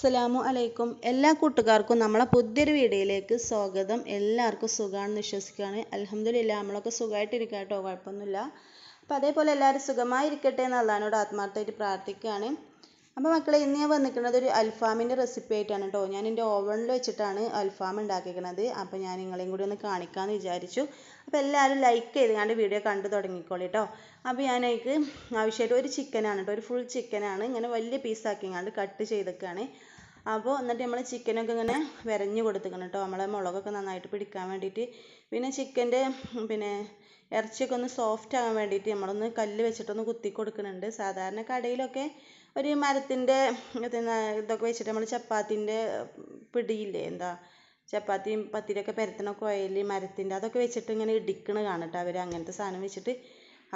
അസ്സലാമു അലൈക്കും. എല്ലാ കൂട്ടുകാർക്കും നമ്മളെ പുതിയൊരു വീഡിയോയിലേക്ക് സ്വാഗതം. എല്ലാവർക്കും സുഖമാണെന്ന് വിശ്വസിക്കുകയാണ്. അൽഹംദുലില്ലാ നമ്മളൊക്കെ സുഖമായിട്ടിരിക്കുക കേട്ടോ കുഴപ്പമൊന്നുമില്ല. അപ്പോൾ അതേപോലെ എല്ലാവരും സുഖമായിരിക്കട്ടെ എന്ന് അള്ളഹാനോട് ആത്മാർത്ഥമായിട്ട് പ്രാർത്ഥിക്കുകയാണ്. അപ്പോൾ മക്കളെ ഇന്ന് ഞാൻ വന്നിരിക്കുന്നത് ഒരു അൽഫാമിന്റെ റെസിപ്പി ആയിട്ടാണ് കേട്ടോ. ഞാൻ എന്റെ ഓവനിൽ വെച്ചിട്ടാണ് അൽഫാം ഉണ്ടാക്കിയിരിക്കുന്നത്. അപ്പോൾ ഞാൻ നിങ്ങളെയും കൂടി ഒന്ന് കാണിക്കാമെന്ന് വിചാരിച്ചു. അപ്പോൾ എല്ലാവരും ലൈക്ക് ചെയ്തുകൊണ്ട് വീഡിയോ കണ്ടു തുടങ്ങിക്കോളി കേട്ടോ. അപ്പോൾ ഞാൻ അതിക്ക് ആവശ്യമായിട്ട് ഒരു ചിക്കനാണ് കേട്ടോ ഒരു ഫുൾ ചിക്കനാണ് ഇങ്ങനെ വലിയ പീസാക്കിങ്ങാണ്ട് കട്ട് ചെയ്തൊക്കെയാണ് അപ്പോൾ എന്നിട്ട് നമ്മൾ ചിക്കനൊക്കെ ഇങ്ങനെ വരഞ്ഞ് കൊടുത്തിക്കണം കേട്ടോ. നമ്മളെ മുളകൊക്കെ നന്നായിട്ട് പിടിക്കാൻ വേണ്ടിയിട്ട്. പിന്നെ ചിക്കന്റെ പിന്നെ ഇറച്ചിയൊക്കെ ഒന്ന് സോഫ്റ്റ് ആകാൻ വേണ്ടിയിട്ട് നമ്മളൊന്ന് കല്ല് വെച്ചിട്ടൊന്ന് കുത്തി കൊടുക്കുന്നുണ്ട്. സാധാരണ കടയിലൊക്കെ ഒരു മരത്തിന്റെ ഇതൊക്കെ വെച്ചിട്ട് നമ്മൾ ചപ്പാത്തിന്റെ പിടിയില്ലേ എന്താ ചപ്പാത്തിയും പത്തിരിയൊക്കെ പരത്തണ കുഴൽ മരത്തിന്റെ അതൊക്കെ വെച്ചിട്ട് ഇങ്ങനെ ഇടിക്കണ കാണട്ടോ അവർ അങ്ങനത്തെ സാധനം വെച്ചിട്ട്.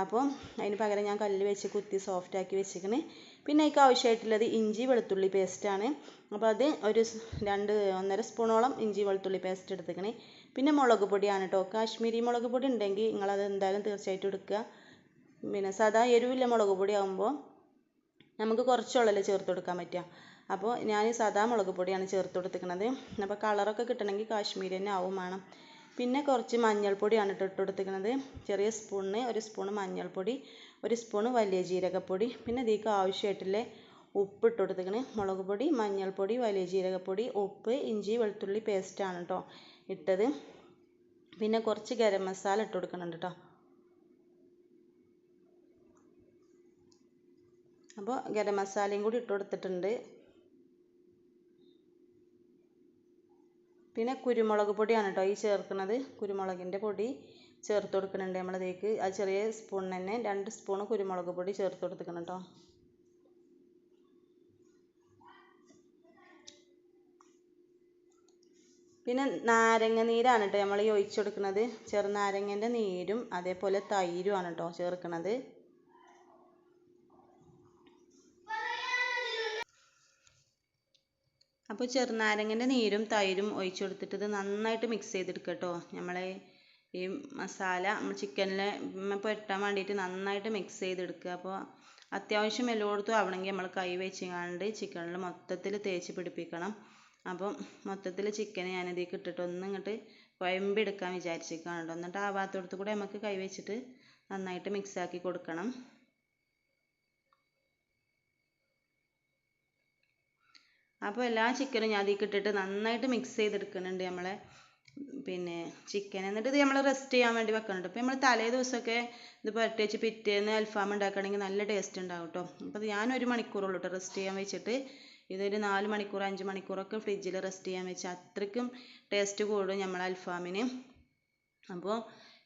അപ്പോൾ അതിന് പകരം ഞാൻ കല്ല് വെച്ച് കുത്തി സോഫ്റ്റ് ആക്കി വെച്ചിരിക്കണ്. പിന്നെ അതിക്ക് ആവശ്യമായിട്ടുള്ളത് ഇഞ്ചി വെളുത്തുള്ളി പേസ്റ്റാണ് അപ്പോൾ അത് ഒരു രണ്ട് ഒന്നര സ്പൂണോളം ഇഞ്ചി വെളുത്തുള്ളി പേസ്റ്റ് എടുത്തിക്കണേ പിന്നെ മുളക് പൊടിയാണ് കേട്ടോ കാശ്മീരി മുളക് പൊടി ഉണ്ടെങ്കിൽ നിങ്ങളത് എന്തായാലും തീർച്ചയായിട്ടും എടുക്കുക. പിന്നെ സാധാ എരിവില്ല മുളക് പൊടി ആകുമ്പോൾ നമുക്ക് കുറച്ചുള്ളല്ലേ ചേർത്ത് കൊടുക്കാൻ പറ്റുക. അപ്പോൾ ഞാൻ സാധാ മുളക് പൊടിയാണ് ചേർത്ത് കൊടുത്തിരിക്കുന്നത് അപ്പോൾ കളറൊക്കെ കിട്ടണമെങ്കിൽ കാശ്മീരി തന്നെ ആവും വേണം. പിന്നെ കുറച്ച് മഞ്ഞൾപ്പൊടിയാണ് ഇട്ട് കൊടുത്തിരിക്കുന്നത് ചെറിയ സ്പൂണിന് ഒരു സ്പൂൺ മഞ്ഞൾപ്പൊടി ഒരു സ്പൂൺ വലിയ ജീരകപ്പൊടി പിന്നെ ഇതിലേക്ക് ആവശ്യമായിട്ടുള്ള ഉപ്പ് ഇട്ട് കൊടുത്തേക്കണ് മുളക് പൊടി മഞ്ഞൾപ്പൊടി വലിയ ജീരകപ്പൊടി ഉപ്പ് ഇഞ്ചി വെളുത്തുള്ളി പേസ്റ്റാണ് കേട്ടോ ഇട്ടത്. പിന്നെ കുറച്ച് ഗരം മസാല ഇട്ട് കൊടുക്കുന്നുണ്ട് കേട്ടോ അപ്പോൾ ഗരം മസാലയും കൂടി ഇട്ട് കൊടുത്തിട്ടുണ്ട്. പിന്നെ കുരുമുളക് പൊടിയാണ് കേട്ടോ ഈ ചേർക്കുന്നത് കുരുമുളകിന്റെ പൊടി ചേർത്ത് കൊടുക്കുന്നുണ്ട് നമ്മളതേക്ക് ആ ചെറിയ സ്പൂണിന് തന്നെ രണ്ട് സ്പൂൺ കുരുമുളക് പൊടി ചേർത്ത് കൊടുത്തിക്കണം കേട്ടോ. പിന്നെ നാരങ്ങ നീരാണ് കേട്ടോ നമ്മൾ ഈ ഒഴിച്ചെടുക്കുന്നത് ചെറുനാരങ്ങേന്റെ നീരും അതേപോലെ കേട്ടോ അപ്പോൾ നീരും തൈരും ഒഴിച്ചു കൊടുത്തിട്ട് ഇത് നന്നായിട്ട് മിക്സ് കേട്ടോ നമ്മളെ ഈ മസാല നമ്മൾ ചിക്കനിൽ പുരട്ടാൻ വേണ്ടിയിട്ട് നന്നായിട്ട് മിക്സ് ചെയ്തെടുക്കുക. അപ്പോൾ അത്യാവശ്യം എല്ലായിടത്തും ആവണമെങ്കിൽ നമ്മൾ കൈ വെച്ചിങ്ങാണ്ട് ചിക്കനിൽ മൊത്തത്തിൽ തേച്ച് പിടിപ്പിക്കണം. അപ്പം മൊത്തത്തിൽ ചിക്കൻ ഞാൻ ഇതിലേക്ക് ഇട്ടിട്ട് ഒന്ന് ഇങ്ങോട്ട് കുഴമ്പെടുക്കാൻ വിചാരിച്ചിരിക്കുകയാണ് കേട്ടോ. എന്നിട്ട് ആവാത്തടത്ത് കൂടെ നമുക്ക് കൈ വെച്ചിട്ട് നന്നായിട്ട് മിക്സ് ആക്കി കൊടുക്കണം. അപ്പോൾ എല്ലാ ചിക്കനും ഞാൻ അതിൽ ഇട്ടിട്ട് നന്നായിട്ട് മിക്സ് ചെയ്തെടുക്കുന്നുണ്ട് നമ്മളെ പിന്നെ ചിക്കൻ എന്നിട്ട് ഇത് നമ്മൾ റെസ്റ്റ് ചെയ്യാൻ വേണ്ടി വെക്കുന്നുണ്ട് അപ്പോൾ നമ്മൾ തലേ ദിവസമൊക്കെ ഇത് പുരട്ടി വെച്ച് പിറ്റേന്ന് അൽഫാം ഉണ്ടാക്കുകയാണെങ്കിൽ നല്ല ടേസ്റ്റ് ഉണ്ടാവും കേട്ടോ അപ്പോൾ ഞാൻ ഒരു മണിക്കൂറുള്ളൂ കേട്ടോ റെസ്റ്റ് ചെയ്യാൻ വെച്ചിട്ട്. ഇതൊരു നാല് മണിക്കൂർ അഞ്ച് മണിക്കൂറൊക്കെ ഫ്രിഡ്ജിൽ റെസ്റ്റ് ചെയ്യാൻ വെച്ചാൽ അത്രയ്ക്കും ടേസ്റ്റ് കൂടും നമ്മൾ അൽഫാമിന്. അപ്പോൾ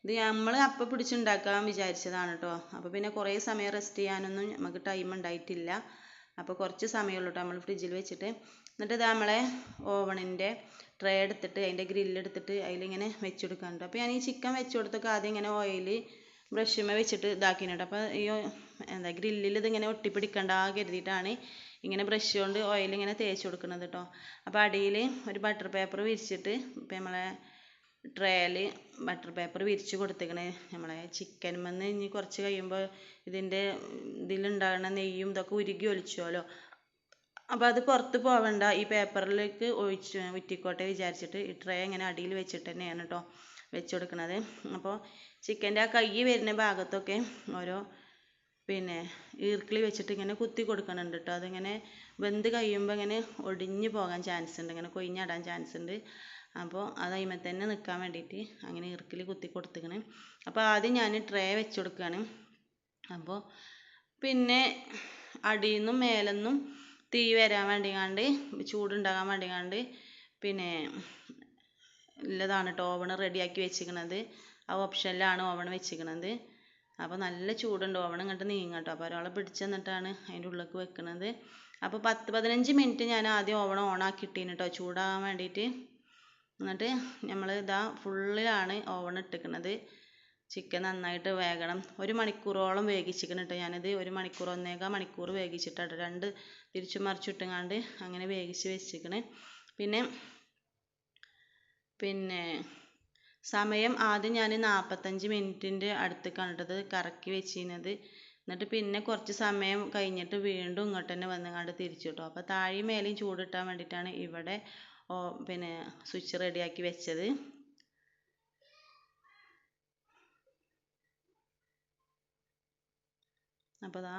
ഇത് നമ്മൾ അപ്പം പിടിച്ചുണ്ടാക്കാൻ വിചാരിച്ചതാണ് കേട്ടോ അപ്പോൾ പിന്നെ കുറേ സമയം റെസ്റ്റ് ചെയ്യാനൊന്നും നമുക്ക് ടൈം ഉണ്ടായിട്ടില്ല. അപ്പോൾ കുറച്ച് സമയമുള്ളൂ കേട്ടോ നമ്മൾ ഫ്രിഡ്ജിൽ വെച്ചിട്ട്. എന്നിട്ട് ഇത് നമ്മളെ ഓവണിന്റെ ട്രേ എടുത്തിട്ട് അതിന്റെ ഗ്രില്ല് എടുത്തിട്ട് അതിലിങ്ങനെ വെച്ച് കൊടുക്കാനുണ്ട് അപ്പോൾ ഞാൻ ഈ ചിക്കൻ വെച്ച് കൊടുത്തൊക്കെ ആദ്യം ഇങ്ങനെ ഓയിൽ ബ്രഷുമേ വെച്ചിട്ട് ഇതാക്കിയിട്ടുണ്ട്. അപ്പോൾ ഈ എന്താ ഗ്രില്ലിൽ ഇതിങ്ങനെ ഒട്ടിപ്പിടിക്കണ്ട കരുതിയിട്ടാണ് ഇങ്ങനെ ബ്രഷ് കൊണ്ട് ഓയിൽ ഇങ്ങനെ തേച്ച് കൊടുക്കുന്നത് കേട്ടോ. അപ്പോൾ അടിയിൽ ഒരു ബട്ടർ പേപ്പർ വിരിച്ചിട്ട് ഇപ്പം നമ്മളെ ട്രേയിൽ ബട്ടർ പേപ്പർ വിരിച്ച് കൊടുത്തേക്കണേ നമ്മളെ ചിക്കനുമെന്ന് ഇനി കുറച്ച് കഴിയുമ്പോൾ ഇതിന്റെ ഇതിലുണ്ടാകുന്ന നെയ്യും ഇതൊക്കെ ഉരുകി ഒലിച്ചോലോ. അപ്പോൾ അത് പുറത്ത് പോവണ്ട. ഈ പേപ്പറിലേക്ക് ഒഴിച്ച് ഉറ്റിക്കോട്ടെ വിചാരിച്ചിട്ട് ഈ ട്രേ ഇങ്ങനെ അടിയിൽ വെച്ചിട്ട് തന്നെയാണ് കേട്ടോ വെച്ച് കൊടുക്കുന്നത് അപ്പോൾ ചിക്കന്റെ ആ കൈ വരുന്ന ഭാഗത്തൊക്കെ ഓരോ പിന്നെ ഈർക്കിളി വെച്ചിട്ട് ഇങ്ങനെ കുത്തി കൊടുക്കുന്നുണ്ട് കേട്ടോ അതിങ്ങനെ വെന്ത് കഴിയുമ്പോൾ ഇങ്ങനെ ഒടിഞ്ഞു പോകാൻ ചാൻസ് ഉണ്ട്. ഇങ്ങനെ കൊയിഞ്ഞടാൻ ചാൻസ് ഉണ്ട്. അപ്പോൾ അത് അതിമേ തന്നെ നിൽക്കാൻ വേണ്ടിയിട്ട് അങ്ങനെ ഈർക്കിളി കുത്തി കൊടുത്തിക്കണ്. അപ്പോൾ ആദ്യം ഞാൻ ട്രേ വെച്ച് കൊടുക്കുകയാണ് അപ്പോൾ പിന്നെ അടിയിൽ നിന്നും മേലെ നിന്നും തീ വരാൻ വേണ്ടിങ്ങാണ്ട് ചൂടുണ്ടാകാൻ വേണ്ടിങ്ങാണ്ട് പിന്നെ ഉള്ളതാണ് കേട്ടോ ഓവൺ റെഡിയാക്കി വെച്ചിരിക്കണത് ആ ഓപ്ഷനിലാണ് ഓവൺ വെച്ചിരിക്കണത് അപ്പോൾ നല്ല ചൂടുണ്ട്. ഓവൺ ഇങ്ങോട്ട് നീങ്ങും കേട്ടോ അപ്പോൾ ഒരാളെ പിടിച്ച് തന്നിട്ടാണ് അതിന്റെ ഉള്ളിലേക്ക് വെക്കുന്നത് അപ്പോൾ പത്ത് പതിനഞ്ച് മിനിറ്റ് ഞാൻ ആദ്യം ഓവൺ ഓൺ ആക്കിയിട്ടീന് കേട്ടോ ചൂടാകാൻ വേണ്ടിയിട്ട് എന്നിട്ട് നമ്മൾ ഇതാ ഫുള്ളിലാണ് ഓവൺ ഇട്ടിരിക്കുന്നത് ചിക്കൻ നന്നായിട്ട് വേകണം. ഒരു മണിക്കൂറോളം വേവിച്ചിരിക്കണം കേട്ടോ ഞാനിത് ഒരു മണിക്കൂർ ഒന്നേകാൽ മണിക്കൂർ വേവിച്ചിട്ടാണ് രണ്ട് തിരിച്ചു മറിച്ചിട്ടുങ്ങാണ്ട് അങ്ങനെ വേവിച്ച് വെച്ചിരിക്കണേ പിന്നെ പിന്നെ സമയം ആദ്യം ഞാൻ നാൽപ്പത്തഞ്ച് മിനിറ്റിന്റെ അടുത്തേക്കാണ് കണ്ടത് കറക്കി വെച്ചിരുന്നത്. എന്നിട്ട് പിന്നെ കുറച്ച് സമയം കഴിഞ്ഞിട്ട് വീണ്ടും ഇങ്ങോട്ട് തന്നെ വന്നുകൊണ്ട് തിരിച്ചിട്ടു അപ്പോൾ താഴെയും മേലെയും ചൂടിട്ടാൻ വേണ്ടിയിട്ടാണ് ഇവിടെ പിന്നെ സ്വിച്ച് റെഡിയാക്കി വെച്ചത്. അപ്പോൾ ദാ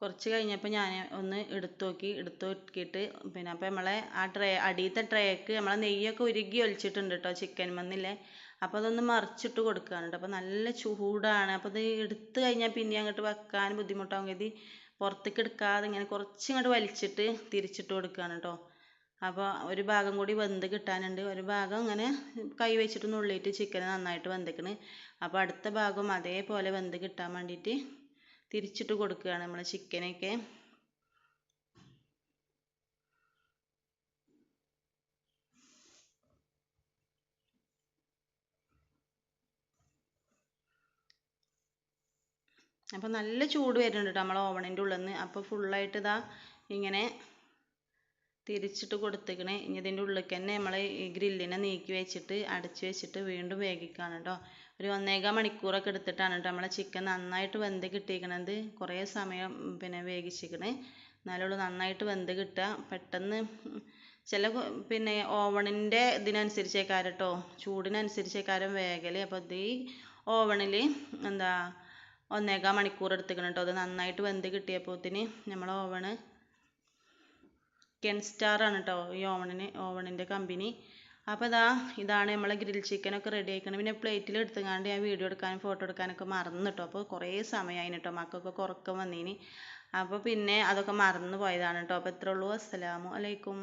കുറച്ച് കഴിഞ്ഞപ്പോൾ ഞാൻ ഒന്ന് എടുത്തു നോക്കി എടുത്തു നോക്കിയിട്ട് പിന്നെ അപ്പോൾ നമ്മളെ ആ ട്രേ അടിയത്തെ ട്രേക്ക് നമ്മളെ നെയ്യൊക്കെ ഉരുകി ഒലിച്ചിട്ടുണ്ട് കേട്ടോ ചിക്കൻ മന്നില്ലേ? അപ്പോൾ അതൊന്ന് മറിച്ചിട്ട് കൊടുക്കുകയാണ് അപ്പോൾ നല്ല ചൂടാണ്. അപ്പോൾ ഇത് എടുത്തു കഴിഞ്ഞാൽ പിന്നെ അങ്ങോട്ട് വെക്കാൻ ബുദ്ധിമുട്ടാവും കരുതി പുറത്തേക്ക് എടുക്കാതെ ഇങ്ങനെ കുറച്ച് ഇങ്ങോട്ട് വലിച്ചിട്ട് തിരിച്ചിട്ട് കൊടുക്കുകയാണ് കേട്ടോ അപ്പോൾ ഒരു ഭാഗം കൂടി വെന്ത് കിട്ടാനുണ്ട്. ഒരു ഭാഗം ഇങ്ങനെ കൈ വെച്ചിട്ട് നുള്ളിയിട്ട് ചിക്കൻ നന്നായിട്ട് വെന്തിക്കണ്. അപ്പോൾ അടുത്ത ഭാഗം അതേപോലെ വെന്ത് കിട്ടാൻ വേണ്ടിയിട്ട് തിരിച്ചിട്ട് കൊടുക്കുകയാണ് നമ്മൾ ചിക്കനൊക്കെ. അപ്പോൾ നല്ല ചൂട് വരുന്നുണ്ട് കേട്ടോ നമ്മളെ ഓവണിന്റെ ഉള്ളിൽ നിന്ന് അപ്പോൾ ഫുള്ളായിട്ട് ഇതാ ഇങ്ങനെ തിരിച്ചിട്ട് കൊടുത്തേക്കണേ. ഇനി ഇതിന്റെ ഉള്ളിലേക്ക് തന്നെ നമ്മൾ ഈ ഗ്രില്ലിനെ നീക്കി വെച്ചിട്ട് അടച്ച് വെച്ചിട്ട് വീണ്ടും വേവിക്കുകയാണ് കേട്ടോ. ഒരു ഒന്നേകാൽ മണിക്കൂറൊക്കെ എടുത്തിട്ടാണ് കേട്ടോ നമ്മളെ ചിക്കൻ നന്നായിട്ട് വെന്ത് കിട്ടിയിരിക്കണത്. കുറേ സമയം പിന്നെ വേവിച്ചിരിക്കണേ. എന്നാലുള്ളൂ നന്നായിട്ട് വെന്ത് കിട്ടുക. പെട്ടെന്ന് ചില പിന്നെ ഓവണിന്റെ ഇതിനനുസരിച്ചേക്കാരം കേട്ടോ. ചൂടിനനുസരിച്ചേക്കാരം വേഗൽ അപ്പോൾ ഇത് ഈ ഓവണിൽ എന്താ ഒന്നേകാൽ മണിക്കൂർ എടുത്തിക്കണം കേട്ടോ. അത് നന്നായിട്ട് വെന്ത് കിട്ടിയപ്പോത്തിന് നമ്മൾ ഓവണ് കെൻ സ്റ്റാർ ആണ് കേട്ടോ ഈ ഓവണിന് ഓവണിന്റെ കമ്പനി. അപ്പോൾ ഇതാ ഇതാണ് നമ്മളെ ഗ്രിൽ ചിക്കനൊക്കെ റെഡി ആയിക്കണം പിന്നെ പ്ലേറ്റിൽ എടുത്തുകൊണ്ട് ഞാൻ വീഡിയോ എടുക്കാനും ഫോട്ടോ എടുക്കാനൊക്കെ മറന്നു കേട്ടോ അപ്പോൾ കുറേ സമയമായി കേട്ടോ മക്കൾക്കൊക്കെ ഉറക്കം വന്നീനി. അപ്പോൾ പിന്നെ അതൊക്കെ മറന്നു പോയതാണ് കേട്ടോ അപ്പോൾ ഇത്രേ ഉള്ളൂ. അസ്സലാമു അലൈക്കും.